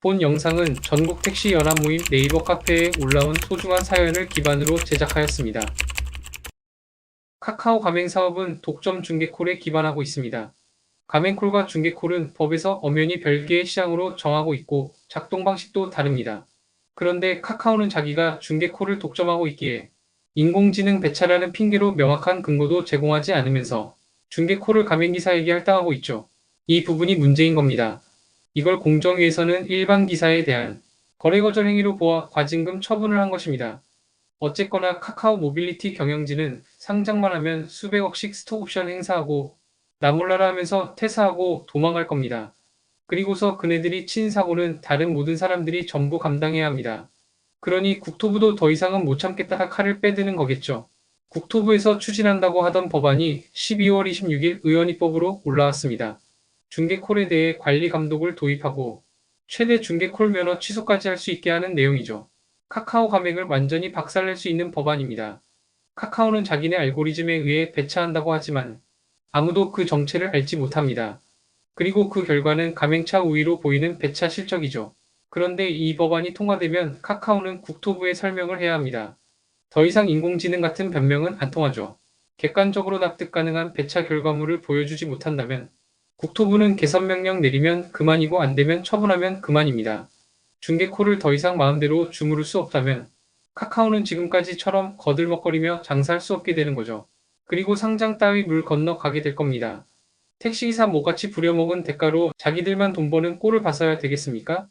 본 영상은 전국 택시 연합 모임 네이버 카페에 올라온 소중한 사연을 기반으로 제작하였습니다. 카카오 가맹 사업은 독점 중개콜에 기반하고 있습니다. 가맹콜과 중개콜은 법에서 엄연히 별개의 시장으로 정하고 있고 작동 방식도 다릅니다. 그런데 카카오는 자기가 중개콜을 독점하고 있기에 인공지능 배차라는 핑계로 명확한 근거도 제공하지 않으면서 중개콜을 가맹기사에게 할당하고 있죠. 이 부분이 문제인 겁니다. 이걸 공정위에서는 일반 기사에 대한 거래 거절 행위로 보아 과징금 처분을 한 것입니다. 어쨌거나 카카오 모빌리티 경영진은 상장만 하면 수백억씩 스톡옵션 행사하고 나몰라라 하면서 퇴사하고 도망갈 겁니다. 그리고서 그네들이 친 사고는 다른 모든 사람들이 전부 감당해야 합니다. 그러니 국토부도 더 이상은 못 참겠다 칼을 빼드는 거겠죠. 국토부에서 추진한다고 하던 법안이 12월 26일 의원입법으로 올라왔습니다. 중개콜에 대해 관리 감독을 도입하고 최대 중개콜 면허 취소까지 할 수 있게 하는 내용이죠. 카카오 가맹을 완전히 박살낼 수 있는 법안입니다. 카카오는 자기네 알고리즘에 의해 배차한다고 하지만 아무도 그 정체를 알지 못합니다. 그리고 그 결과는 가맹차 우위로 보이는 배차 실적이죠. 그런데 이 법안이 통과되면 카카오는 국토부에 설명을 해야 합니다. 더 이상 인공지능 같은 변명은 안 통하죠. 객관적으로 납득 가능한 배차 결과물을 보여주지 못한다면 국토부는 개선 명령 내리면 그만이고 안 되면 처분하면 그만입니다. 중개콜을 더 이상 마음대로 주무를 수 없다면 카카오는 지금까지처럼 거들먹거리며 장사할 수 없게 되는 거죠. 그리고 상장 따위 물 건너 가게 될 겁니다. 택시기사 모같이 부려먹은 대가로 자기들만 돈 버는 꼴을 봤어야 되겠습니까?